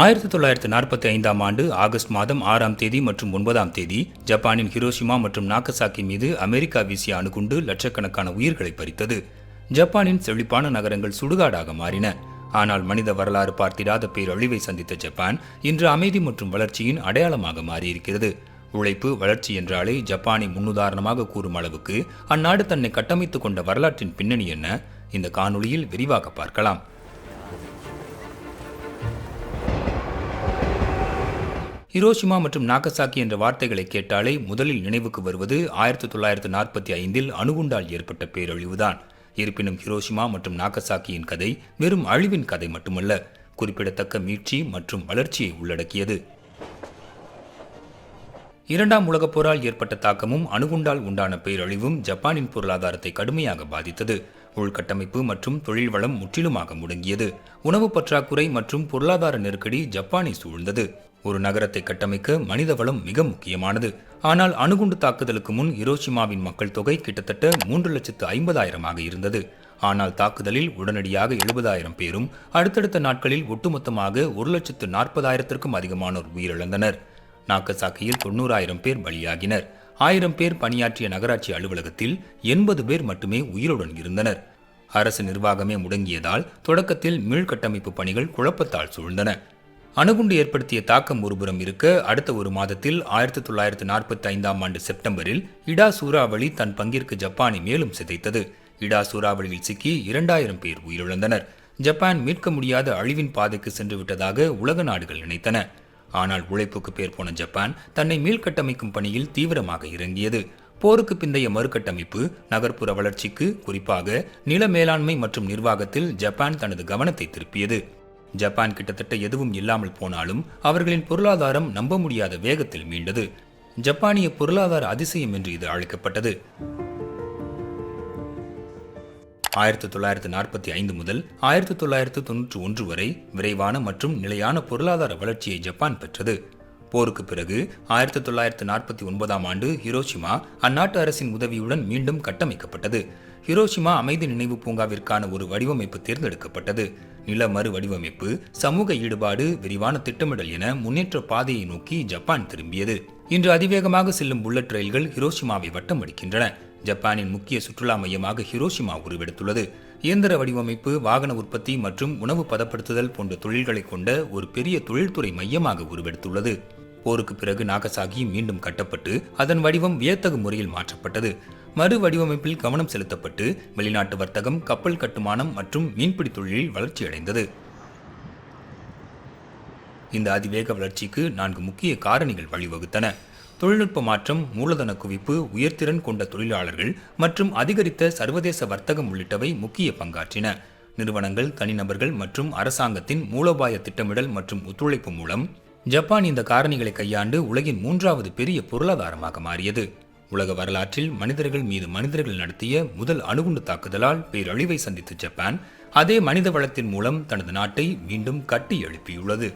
ஆயிரத்தி தொள்ளாயிரத்து நாற்பத்தி ஐந்தாம் ஆண்டு ஆகஸ்ட் மாதம் ஆறாம் தேதி மற்றும் ஒன்பதாம் தேதி ஜப்பானின் ஹிரோஷிமா மற்றும் நாகசாக்கி மீது அமெரிக்கா வீசிய அணுகுண்டு லட்சக்கணக்கான உயிர்களை பறித்தது. ஜப்பானின் செழிப்பான நகரங்கள் சுடுகாடாக மாறின. ஆனால் மனித வரலாறு பார்த்திராத பேரழிவை சந்தித்த ஜப்பான் இன்று அமைதி மற்றும் வளர்ச்சியின் அடையாளமாக மாறியிருக்கிறது. உழைப்பு வளர்ச்சி என்றாலே ஜப்பானை முன்னுதாரணமாக கூறும் அளவுக்கு அந்நாடு தன்னை கட்டமைத்துக் கொண்ட வரலாற்றின் பின்னணி என்ன? இந்த காணொளியில் விரிவாக பார்க்கலாம். ஹிரோஷிமா மற்றும் நாகசாக்கி என்ற வார்த்தைகளை கேட்டாலே முதலில் நினைவுக்கு வருவது ஆயிரத்தி தொள்ளாயிரத்து நாற்பத்தி ஐந்தில் அணுகுண்டால் ஏற்பட்ட பேரழிவுதான். இருப்பினும் ஹிரோஷிமா மற்றும் நாகசாக்கியின் கதை வெறும் அழிவின் கதை மட்டுமல்ல குறிப்பிடத்தக்க மீட்சி மற்றும் வளர்ச்சியை உள்ளடக்கியது. இரண்டாம் உலகப் போரால் ஏற்பட்ட தாக்கமும் அணுகுண்டால் உண்டான பேரழிவும் ஜப்பானின் பொருளாதாரத்தை கடுமையாக பாதித்தது. உள்கட்டமைப்பு மற்றும் தொழில் வளம் முற்றிலுமாக முடங்கியது. உணவு பற்றாக்குறை மற்றும் பொருளாதார நெருக்கடி ஜப்பானை சூழ்ந்தது. ஒரு நகரத்தை கட்டமைக்க மனித வளம் மிக முக்கியமானது. ஆனால் அணுகுண்டு தாக்குதலுக்கு முன் ஹிரோஷிமாவின் மக்கள் தொகை கிட்டத்தட்ட மூன்று லட்சத்து ஐம்பதாயிரமாக இருந்தது. ஆனால் தாக்குதலில் உடனடியாக எழுபதாயிரம் பேரும் அடுத்தடுத்த நாட்களில் ஒட்டுமொத்தமாக ஒரு லட்சத்து நாற்பதாயிரத்திற்கும் அதிகமானோர் உயிரிழந்தனர். நாக்கசாக்கியில் தொண்ணூறாயிரம் பேர் பலியாகினர். ஆயிரம் பேர் பணியாற்றிய நகராட்சி அலுவலகத்தில் எண்பது பேர் மட்டுமே உயிருடன் இருந்தனர். அரசு நிர்வாகமே முடங்கியதால் தொடக்கத்தில் மீள்கட்டமைப்பு பணிகள் குழப்பத்தால் சூழ்ந்தன. அணுகுண்டு ஏற்படுத்திய தாக்கம் ஒருபுறம் இருக்க அடுத்த ஒரு மாதத்தில் ஆயிரத்தி தொள்ளாயிரத்து நாற்பத்தி ஐந்தாம் ஆண்டு செப்டம்பரில் இடா சூறாவளி தன் பங்கிற்கு ஜப்பானை மேலும் சிதைத்தது. இடா சூறாவளியில் சிக்கி இரண்டாயிரம் பேர் உயிரிழந்தனர். ஜப்பான் மீட்க முடியாத அழிவின் பாதைக்கு சென்று விட்டதாக உலக நாடுகள் நினைத்தன. ஆனால் உழைப்புக்கு பேர் போன ஜப்பான் தன்னை மீள்கட்டமைக்கும் பணியில் தீவிரமாக இறங்கியது. போருக்கு பிந்தைய மறுகட்டமைப்பு நகர்ப்புற வளர்ச்சிக்கு குறிப்பாக நில மேலாண்மை மற்றும் நிர்வாகத்தில் ஜப்பான் தனது கவனத்தை திருப்பியது. ஜப்பான் கிட்டத்தட்ட எதுவும் இல்லாமல் போனாலும் அவர்களின் பொருளாதாரம் நம்ப முடியாத வேகத்தில் மீண்டது. ஜப்பானிய பொருளாதார அதிசயம் என்று இது அழைக்கப்பட்டது. ஆயிரத்தி தொள்ளாயிரத்து நாற்பத்தி ஐந்து முதல் ஆயிரத்தி தொள்ளாயிரத்து தொன்னூற்றி ஒன்று வரை விரைவான மற்றும் நிலையான பொருளாதார வளர்ச்சியை ஜப்பான் பெற்றது. போருக்கு பிறகு ஆயிரத்தி தொள்ளாயிரத்து நாற்பத்தி ஒன்பதாம் ஆண்டு ஹிரோஷிமா அந்நாட்டு அரசின் உதவியுடன் மீண்டும் கட்டமைக்கப்பட்டது. ஹிரோஷிமா அமைதி நினைவு பூங்காவிற்கான ஒரு வடிவமைப்பு தேர்ந்தெடுக்கப்பட்டது. நில மறு வடிவமைப்பு சமூக ஈடுபாடு விரிவான திட்டமிடல் என முன்னேற்ற பாதையை நோக்கி ஜப்பான் திரும்பியது. இன்று அதிவேகமாக செல்லும் புல்லட் ரயில்கள் ஹிரோஷிமாவை வட்டம் அடிக்கின்றன. ஜப்பானின் முக்கிய சுற்றுலா மையமாக ஹிரோஷிமா உருவெடுத்துள்ளது. இயந்திர வடிவமைப்பு வாகன உற்பத்தி மற்றும் உணவு பதப்படுத்துதல் போன்ற தொழில்களை கொண்ட ஒரு பெரிய தொழில்துறை மையமாக உருவெடுத்துள்ளது. போருக்கு பிறகு நாகசாகி மீண்டும் கட்டப்பட்டு அதன் வடிவம் வியத்தகு முறையில் மாற்றப்பட்டது. மறு வடிவமைப்பில் கவனம் செலுத்தப்பட்டு வெளிநாட்டு வர்த்தகம் கப்பல் கட்டுமானம் மற்றும் மீன்பிடி தொழிலில் வளர்ச்சியடைந்தது இந்த அதிவேக வளர்ச்சிக்கு நான்கு முக்கிய காரணிகள் வழிவகுத்தன. தொழில்நுட்ப மாற்றம் மூலதன குவிப்பு உயர்திறன் கொண்ட தொழிலாளர்கள் மற்றும் அதிகரித்த சர்வதேச வர்த்தகம் உள்ளிட்டவை முக்கிய பங்காற்றின. நிறுவனங்கள் தனிநபர்கள் மற்றும் அரசாங்கத்தின் மூலோபாய திட்டமிடல் மற்றும் ஒத்துழைப்பு மூலம் ஜப்பான் இந்த காரணிகளை கையாண்டு உலகின் மூன்றாவது பெரிய பொருளாதாரமாக மாறியது. உலக வரலாற்றில் மனிதர்கள் மீது மனிதர்கள் நடத்திய முதல் அணுகுண்டு தாக்குதலால் பேரழிவை சந்தித்த ஜப்பான் அதே மனித வளத்தின் மூலம் தனது நாட்டை மீண்டும் கட்டி எழுப்பியுள்ளது.